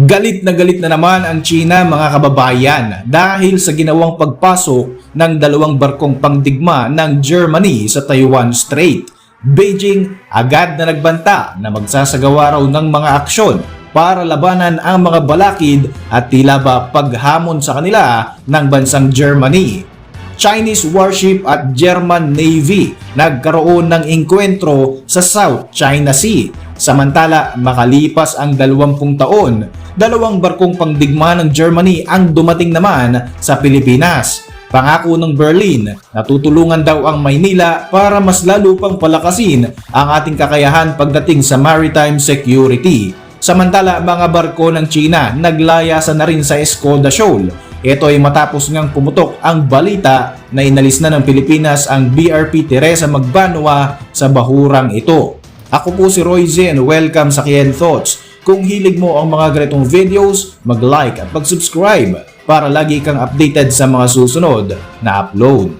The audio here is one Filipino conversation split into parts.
Galit na galit na naman ang China mga kababayan dahil sa ginawang pagpasok ng dalawang barkong pangdigma ng Germany sa Taiwan Strait. Beijing agad na nagbanta na magsasagawa raw ng mga aksyon para labanan ang mga balakid at tila ba paghamon sa kanila ng bansang Germany. Chinese warship at German Navy nagkaroon ng engkwentro sa South China Sea. Samantala, makalipas ang 20 taon, dalawang barkong pangdigma ng Germany ang dumating naman sa Pilipinas. Pangako ng Berlin na tutulungan daw ang Maynila para mas lalo pang palakasin ang ating kakayahan pagdating sa maritime security. Samantala, mga barko ng China naglayasan na rin sa Escoda Shoal ito ay matapos ngang pumutok ang balita na inalis na ng Pilipinas ang BRP Teresa Magbanwa sa bahurang ito. Ako po si Roy Z and welcome sa Kian Thoughts. Kung hilig mo ang mga ganitong videos, mag-like at mag-subscribe para lagi kang updated sa mga susunod na upload.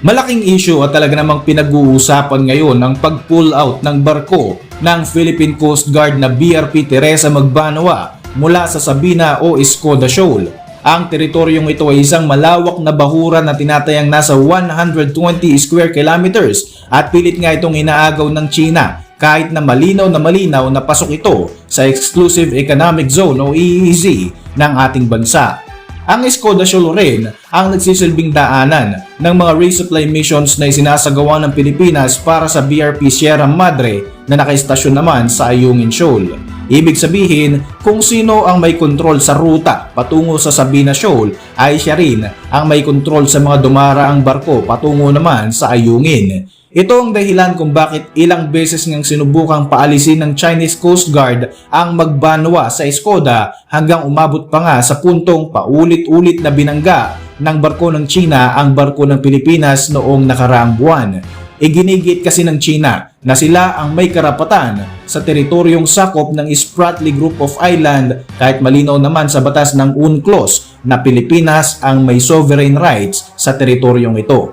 Malaking issue at talaga namang pinag-uusapan ngayon ang pag-pull out ng barko ng Philippine Coast Guard na BRP Teresa Magbanwa mula sa Sabina o Escoda Shoal. Ang teritoryong ito ay isang malawak na bahura na tinatayang nasa 120 square kilometers at pilit nga itong inaagaw ng China kahit na malinaw na malinaw na pasok ito sa Exclusive Economic Zone o EEZ ng ating bansa. Ang Escoda rin ang nagsisilbing daanan ng mga resupply missions na isinasagawa ng Pilipinas para sa BRP Sierra Madre na nakaistasyon naman sa Ayungin Shoal. Ibig sabihin, kung sino ang may kontrol sa ruta patungo sa Sabina Shoal ay siya rin ang may kontrol sa mga dumaraang barko patungo naman sa Ayungin. Ito ang dahilan kung bakit ilang beses ngang sinubukang paalisin ng Chinese Coast Guard ang magbanwa sa Escoda hanggang umabot pa nga sa puntong paulit-ulit na binangga ng barko ng China ang barko ng Pilipinas noong nakaraang buwan. Iginigit kasi ng China na sila ang may karapatan sa teritoryong sakop ng Spratly Group of Island kahit malinaw naman sa batas ng UNCLOS na Pilipinas ang may sovereign rights sa teritoryong ito.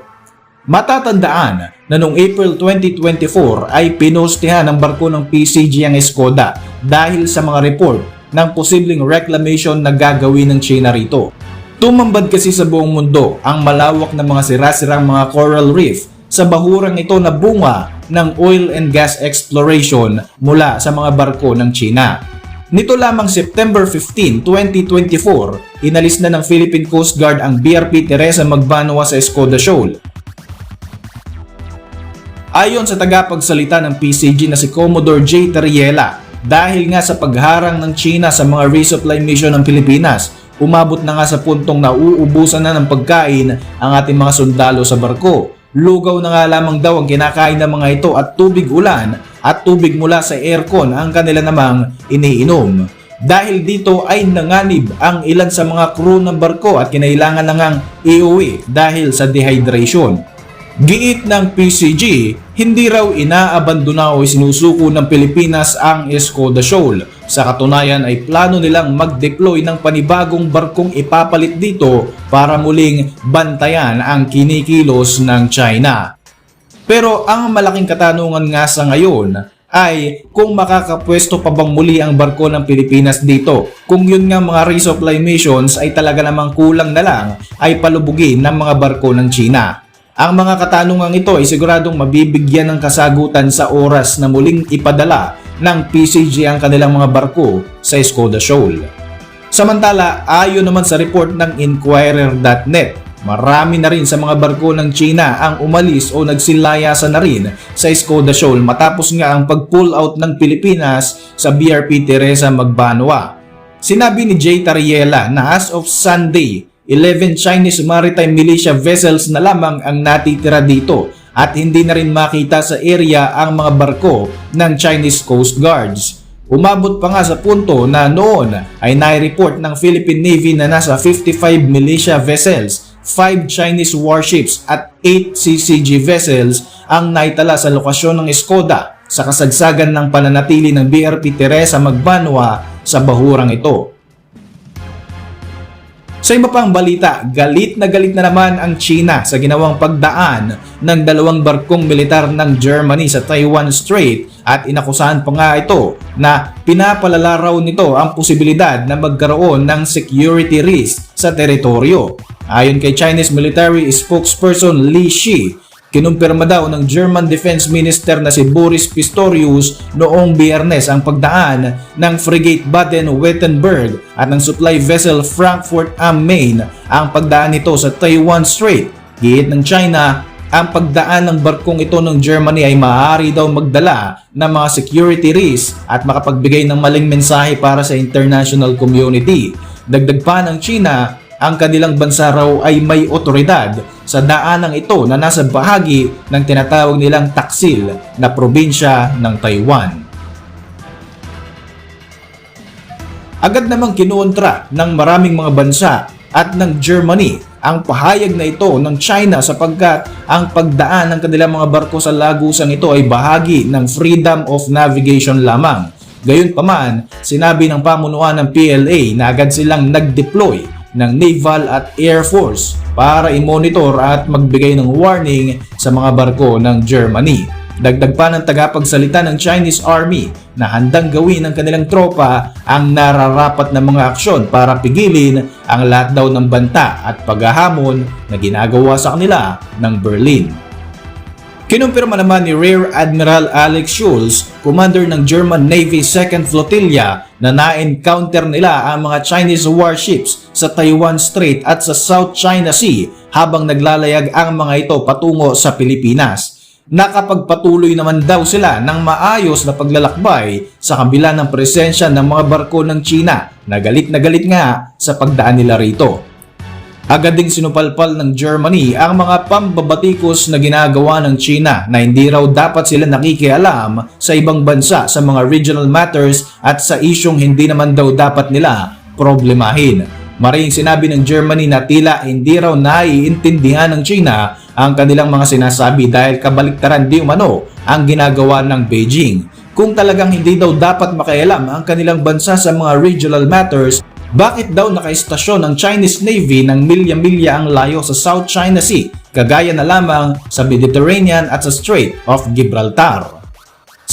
Matatandaan na noong April 2024 ay pinostihan ng barko ng PCG ang Escoda dahil sa mga report ng posibleng reclamation na gagawin ng China rito. Tumambad kasi sa buong mundo ang malawak na mga sira-sirang mga coral reef sa bahurang ito na bunga ng oil and gas exploration mula sa mga barko ng China. Nito lamang September 15, 2024, inalis na ng Philippine Coast Guard ang BRP Teresa Magbanwa sa Escoda Shoal Ayon sa tagapagsalita ng PCG na si Commodore J. Tariela, dahil nga sa pagharang ng China sa mga resupply mission ng Pilipinas, umabot na nga sa puntong nauubusan na ng pagkain ang ating mga sundalo sa barko. Lugaw na nga lamang daw ang kinakain ng mga ito at tubig ulan at tubig mula sa aircon ang kanila namang iniinom. Dahil dito ay nanganib ang ilan sa mga crew ng barko at kinailangan na ngang iuwi dahil sa dehydration. Giit ng PCG, hindi raw inaabandona o sinusuko ng Pilipinas ang Escoda Shoal. Sa katunayan ay plano nilang mag-deploy ng panibagong barkong ipapalit dito para muling bantayan ang kinikilos ng China. Pero ang malaking katanungan nga sa ngayon ay kung makakapwesto pa bang muli ang barko ng Pilipinas dito. Kung yun nga mga resupply missions ay talaga namang kulang na lang ay palubugin ng mga barko ng China. Ang mga katanungang ito ay siguradong mabibigyan ng kasagutan sa oras na muling ipadala ng PCG ang kanilang mga barko sa Escoda Shoal. Samantala, ayon naman sa report ng Inquirer.net, marami na rin sa mga barko ng China ang umalis o nagsilayasan na rin sa Escoda Shoal matapos nga ang pag-pull out ng Pilipinas sa BRP Teresa Magbanwa. Sinabi ni Jay Tariela na as of Sunday, 11 Chinese maritime militia vessels na lamang ang natitira dito at hindi na rin makita sa area ang mga barko ng Chinese Coast Guards. Umabot pa nga sa punto na noon ay nai-report ng Philippine Navy na nasa 55 militia vessels, 5 Chinese warships at 8 CCG vessels ang naitala sa lokasyon ng Escoda sa kasagsagan ng pananatili ng BRP Teresa Magbanwa sa bahurang ito. Sa iba pang balita, galit na galit na naman ang China sa ginawang pagdaan ng dalawang barkong militar ng Germany sa Taiwan Strait at inakusahan pa nga ito na pinapalala raw nito ang posibilidad na magkaroon ng security risk sa teritoryo. Ayon kay Chinese military spokesperson Li Shi, Kinumpirma daw ng German Defense Minister na si Boris Pistorius noong biyernes ang pagdaan ng frigate Baden-Württemberg at ng supply vessel Frankfurt am Main ang pagdaan nito sa Taiwan Strait. Giit ng China, ang pagdaan ng barkong ito ng Germany ay maaari daw magdala ng mga security risk at makapagbigay ng maling mensahe para sa international community. Dagdag pa ng China, ang kanilang bansa raw ay may otoridad sa daanang ito na nasa bahagi ng tinatawag nilang Taksil na probinsya ng Taiwan. Agad namang kinuontra ng maraming mga bansa at ng Germany ang pahayag na ito ng China sapagkat ang pagdaan ng kanilang mga barko sa lagusang ito ay bahagi ng freedom of navigation lamang. Gayunpaman, sinabi ng pamunuan ng PLA na agad silang nag-deploy ng Naval at Air Force para i-monitor at magbigay ng warning sa mga barko ng Germany. Dagdag pa ng tagapagsalita ng Chinese Army na handang gawin ng kanilang tropa ang nararapat na mga aksyon para pigilin ang lahat daw ng banta at paghahamon na ginagawa sa kanila ng Berlin. Kinumpirma naman ni Rear Admiral Alex Schulz, commander ng German Navy 2nd Flotilla na na-encounter nila ang mga Chinese warships sa Taiwan Strait at sa South China Sea habang naglalayag ang mga ito patungo sa Pilipinas. Nakapagpatuloy naman daw sila ng maayos na paglalakbay sa kabila ng presensya ng mga barko ng China na galit na galit nga sa pagdaan nila rito. Agad ding sinupalpal ng Germany ang mga pambabatikos na ginagawa ng China na hindi raw dapat sila nakikialam sa ibang bansa sa mga regional matters at sa isyong hindi naman daw dapat nila problemahin. Maring sinabi ng Germany na tila hindi raw naiintindihan ng China ang kanilang mga sinasabi dahil kabaliktaran di umano ang ginagawa ng Beijing. Kung talagang hindi daw dapat makialam ang kanilang bansa sa mga regional matters, bakit daw nakaistasyon ng Chinese Navy ng milya-milya ang layo sa South China Sea, kagaya na lamang sa Mediterranean at sa Strait of Gibraltar?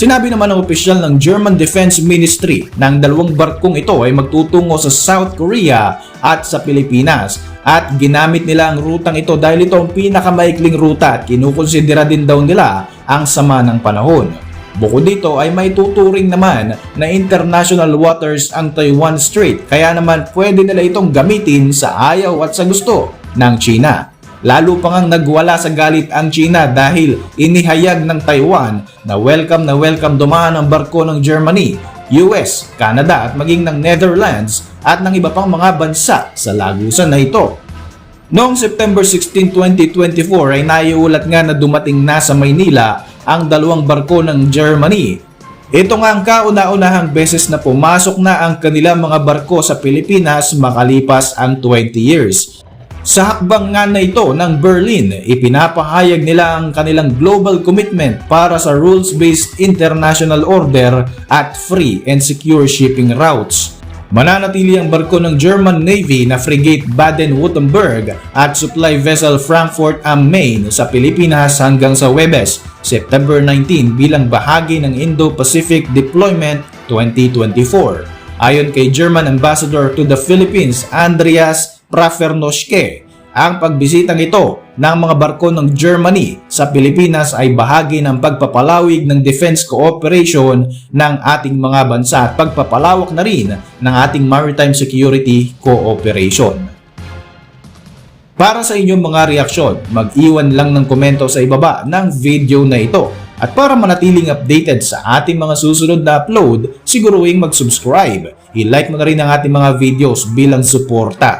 Sinabi naman ng opisyal ng German Defense Ministry na ang dalawang barkong ito ay magtutungo sa South Korea at sa Pilipinas at ginamit nila ang rutang ito dahil ito ang pinakamaikling ruta at kinukonsidera din daw nila ang sama ng panahon. Bukod dito ay may tuturing naman na international waters ang Taiwan Strait kaya naman pwede nila itong gamitin sa ayaw at sa gusto ng China. Lalo pa ngang nagwala sa galit ang China dahil inihayag ng Taiwan na welcome na welcome dumaan ang barko ng Germany, US, Canada at maging ng Netherlands at ng iba pang mga bansa sa lagusan na ito. Noong September 16, 2024 ay naiulat nga na dumating na sa Maynila ang dalawang barko ng Germany. Ito nga ang kauna-unahang beses na pumasok na ang kanilang mga barko sa Pilipinas makalipas ang 20 years. Sa hakbang nga na ito ng Berlin, ipinapahayag nila ang kanilang global commitment para sa rules-based international order at free and secure shipping routes. Mananatili ang barko ng German Navy na frigate Baden-Württemberg at supply vessel Frankfurt am Main sa Pilipinas hanggang sa Webes, September 19 bilang bahagi ng Indo-Pacific Deployment 2024. Ayon kay German Ambassador to the Philippines, Andreas Prafernoschke, ang pagbisitang ito ng mga barko ng Germany sa Pilipinas ay bahagi ng pagpapalawig ng defense cooperation ng ating mga bansa at pagpapalawak na rin ng ating maritime security cooperation. Para sa inyong mga reaksyon, mag-iwan lang ng komento sa ibaba ng video na ito. At para manatiling updated sa ating mga susunod na upload, siguruing mag-subscribe. I-like mo na rin ang ating mga videos bilang suporta.